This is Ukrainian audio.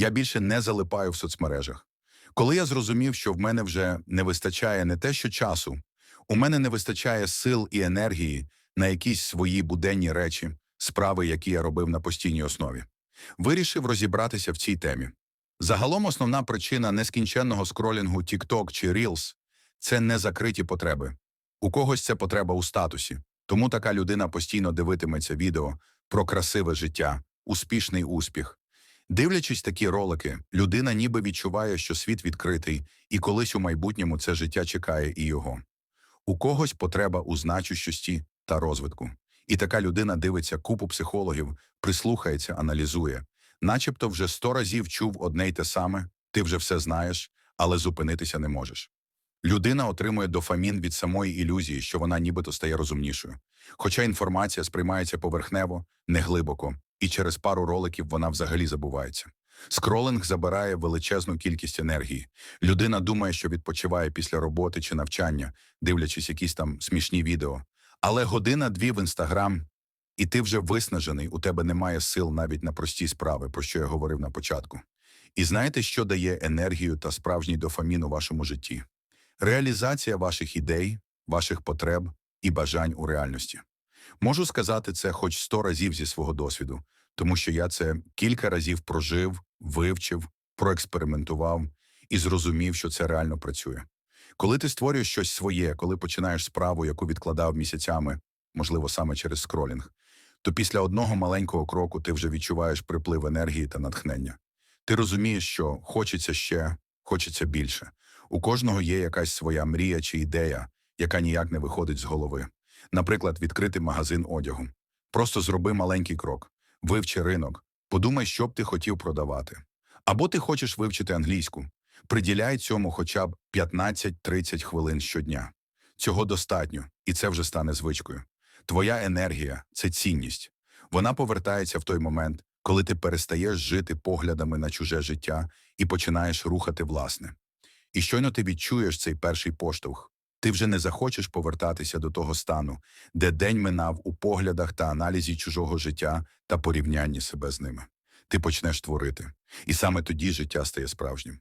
Я більше не залипаю в соцмережах. Коли я зрозумів, що в мене вже не вистачає не те, що часу, у мене не вистачає сил і енергії на якісь свої буденні речі, справи, які я робив на постійній основі. Вирішив розібратися в цій темі. Загалом основна причина нескінченного скролінгу TikTok чи Reels – це незакриті потреби. У когось це потреба у статусі, тому така людина постійно дивитиметься відео про красиве життя, успішний успіх. Дивлячись такі ролики, людина ніби відчуває, що світ відкритий, і колись у майбутньому це життя чекає і його. У когось потреба у значущості та розвитку. І така людина дивиться купу психологів, прислухається, аналізує. Начебто вже сто разів чув одне й те саме, ти вже все знаєш, але зупинитися не можеш. Людина отримує дофамін від самої ілюзії, що вона нібито стає розумнішою. Хоча інформація сприймається поверхнево, неглибоко, і через пару роликів вона взагалі забувається. Скролинг забирає величезну кількість енергії. Людина думає, що відпочиває після роботи чи навчання, дивлячись якісь там смішні відео. Але година-дві в інстаграм, і ти вже виснажений, у тебе немає сил навіть на прості справи, про що я говорив на початку. І знаєте, що дає енергію та справжній дофамін у вашому житті? Реалізація ваших ідей, ваших потреб і бажань у реальності. Можу сказати це хоч сто разів зі свого досвіду, тому що я це кілька разів прожив, вивчив, проекспериментував і зрозумів, що це реально працює. Коли ти створюєш щось своє, коли починаєш справу, яку відкладав місяцями, можливо, саме через скролінг, то після одного маленького кроку ти вже відчуваєш приплив енергії та натхнення. Ти розумієш, що хочеться ще, хочеться більше. У кожного є якась своя мрія чи ідея, яка ніяк не виходить з голови. Наприклад, відкрити магазин одягу. Просто зроби маленький крок, вивчи ринок, подумай, що б ти хотів продавати. Або ти хочеш вивчити англійську. Приділяй цьому хоча б 15-30 хвилин щодня. Цього достатньо, і це вже стане звичкою. Твоя енергія це цінність. Вона повертається в той момент, коли ти перестаєш жити поглядами на чуже життя і починаєш рухати власне. І щойно ти відчуєш цей перший поштовх, ти вже не захочеш повертатися до того стану, де день минав у поглядах та аналізі чужого життя та порівнянні себе з ними. Ти почнеш творити, і саме тоді життя стає справжнім.